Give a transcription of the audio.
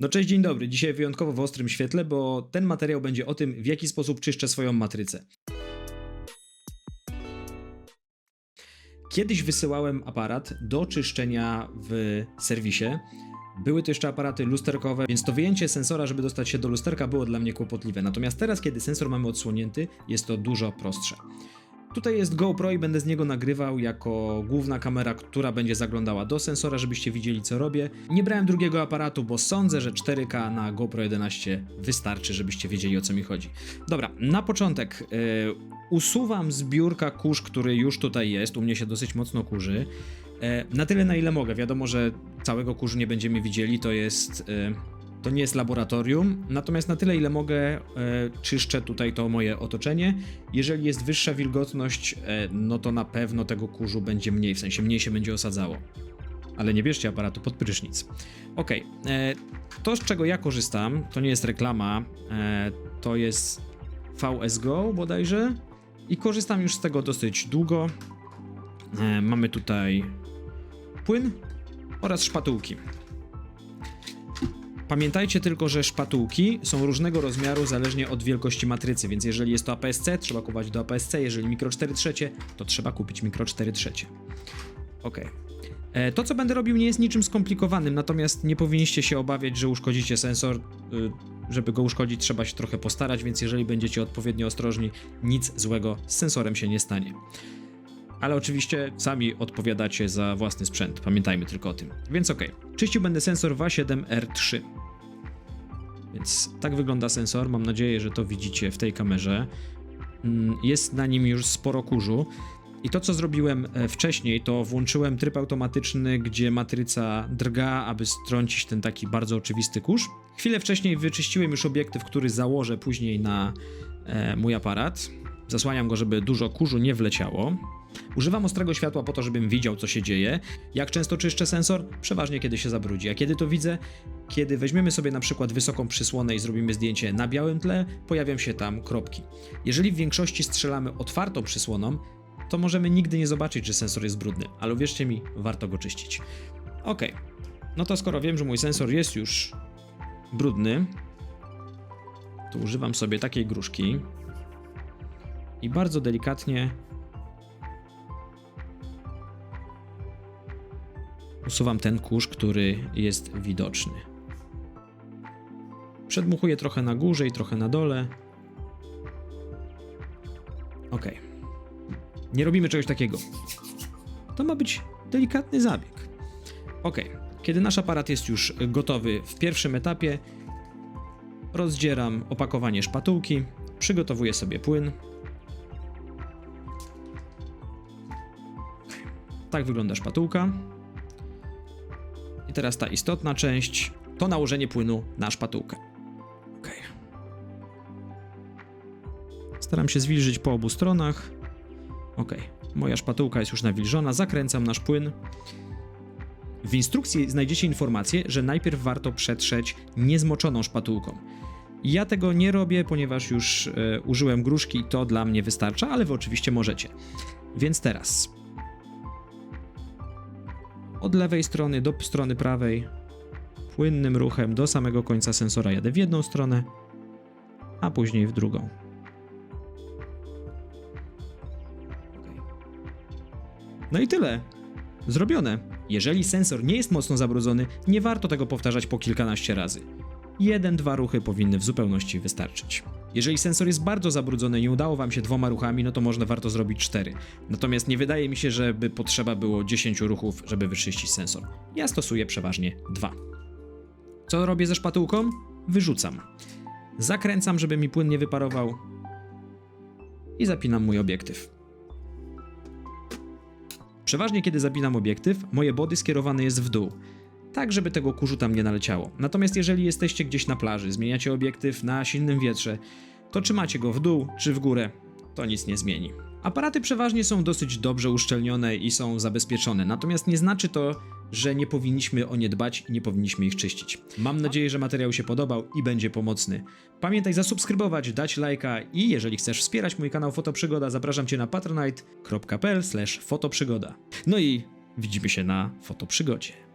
No cześć, dzień dobry. Dzisiaj wyjątkowo w ostrym świetle, bo ten materiał będzie o tym, w jaki sposób czyszczę swoją matrycę. Kiedyś wysyłałem aparat do czyszczenia w serwisie. Były to jeszcze aparaty lusterkowe, więc to wyjęcie sensora, żeby dostać się do lusterka, było dla mnie kłopotliwe. Natomiast teraz, kiedy sensor mamy odsłonięty, jest to dużo prostsze. Tutaj jest GoPro i będę z niego nagrywał jako główna kamera, która będzie zaglądała do sensora, żebyście widzieli co robię. Nie brałem drugiego aparatu, bo sądzę, że 4K na GoPro 11 wystarczy, żebyście wiedzieli o co mi chodzi. Dobra, na początek yy, usuwam z biurka kurz, który już tutaj jest, u mnie się dosyć mocno kurzy. E, Na tyle na ile mogę. Wiadomo, że całego kurzu nie będziemy widzieli, to jest. e, To nie jest laboratorium, natomiast na tyle ile mogę, e, czyszczę tutaj to moje otoczenie. Jeżeli jest wyższa wilgotność, e, no to na pewno tego kurzu będzie mniej, w sensie mniej się będzie osadzało. Ale nie bierzcie aparatu pod prysznic. Ok, to z czego ja korzystam, to nie jest reklama, e, to jest VS Go bodajże i korzystam już z tego dosyć długo. E, Mamy tutaj płyn oraz szpatułki. Pamiętajcie tylko, że szpatułki są różnego rozmiaru zależnie od wielkości matrycy, więc jeżeli jest to APS-C, trzeba kupować do APS-C, jeżeli mikro 4 trzecie, to trzeba kupić mikro 4 trzecie. Ok. E, To, co będę robił, nie jest niczym skomplikowanym, natomiast nie powinniście się obawiać, że uszkodzicie sensor. Y, Żeby go uszkodzić, trzeba się trochę postarać, więc jeżeli będziecie odpowiednio ostrożni, nic złego z sensorem się nie stanie. Ale oczywiście sami odpowiadacie za własny sprzęt, pamiętajmy tylko o tym. Więc ok, czyścił będę sensor WA7R3. Więc tak wygląda sensor, mam nadzieję, że to widzicie w tej kamerze. Mm, Jest na nim już sporo kurzu. I to, co zrobiłem e, wcześniej, to włączyłem tryb automatyczny, gdzie matryca drga, aby strącić ten taki bardzo oczywisty kurz. Chwilę wcześniej wyczyściłem już obiektyw, który założę później na e, mój aparat. Zasłaniam go, żeby dużo kurzu nie wleciało. Używam ostrego światła po to, żebym widział, co się dzieje. Jak często czyszczę sensor? Przeważnie, kiedy się zabrudzi. A kiedy to widzę? Kiedy weźmiemy sobie na przykład wysoką przysłonę i zrobimy zdjęcie na białym tle, pojawią się tam kropki. Jeżeli w większości strzelamy otwartą przysłoną, to możemy nigdy nie zobaczyć, że sensor jest brudny, ale uwierzcie mi, warto go czyścić. Ok, no to skoro wiem, że mój sensor jest już brudny, to używam sobie takiej gruszki i bardzo delikatnie usuwam ten kurz, który jest widoczny. Przedmuchuję trochę na górze i trochę na dole. Ok. Nie robimy czegoś takiego. To ma być delikatny zabieg. Ok. Kiedy nasz aparat jest już gotowy w pierwszym etapie, rozdzieram opakowanie szpatułki, przygotowuję sobie płyn. Tak wygląda szpatułka. I teraz ta istotna część to nałożenie płynu na szpatułkę. Ok. Staram się zwilżyć po obu stronach. Ok, moja szpatułka jest już nawilżona, zakręcam nasz płyn. W instrukcji znajdziecie informację, że najpierw warto przetrzeć niezmoczoną szpatułką. Ja tego nie robię, ponieważ już e, użyłem gruszki i to dla mnie wystarcza, ale wy oczywiście możecie. Więc teraz od lewej strony do strony prawej płynnym ruchem do samego końca sensora jadę w jedną stronę, a później w drugą. No i tyle. Zrobione. Jeżeli sensor nie jest mocno zabrudzony, nie warto tego powtarzać po kilkanaście razy. Jeden, dwa ruchy powinny w zupełności wystarczyć. Jeżeli sensor jest bardzo zabrudzony i nie udało Wam się dwoma ruchami, no to można warto zrobić cztery. Natomiast nie wydaje mi się, żeby potrzeba było 10 ruchów, żeby wyczyścić sensor. Ja stosuję przeważnie dwa. Co robię ze szpatułką? Wyrzucam. Zakręcam, żeby mi płyn nie wyparował i zapinam mój obiektyw. Przeważnie kiedy zapinam obiektyw, moje body skierowane jest w dół, tak żeby tego kurzu tam nie naleciało. Natomiast jeżeli jesteście gdzieś na plaży, zmieniacie obiektyw na silnym wietrze, to czy macie go w dół, czy w górę, to nic nie zmieni. Aparaty przeważnie są dosyć dobrze uszczelnione i są zabezpieczone, natomiast nie znaczy to, że nie powinniśmy o nie dbać i nie powinniśmy ich czyścić. Mam nadzieję, że materiał się podobał i będzie pomocny. Pamiętaj zasubskrybować, dać lajka i jeżeli chcesz wspierać mój kanał Fotoprzygoda, zapraszam Cię na patronite.pl fotoprzygoda. No i widzimy się na Fotoprzygodzie.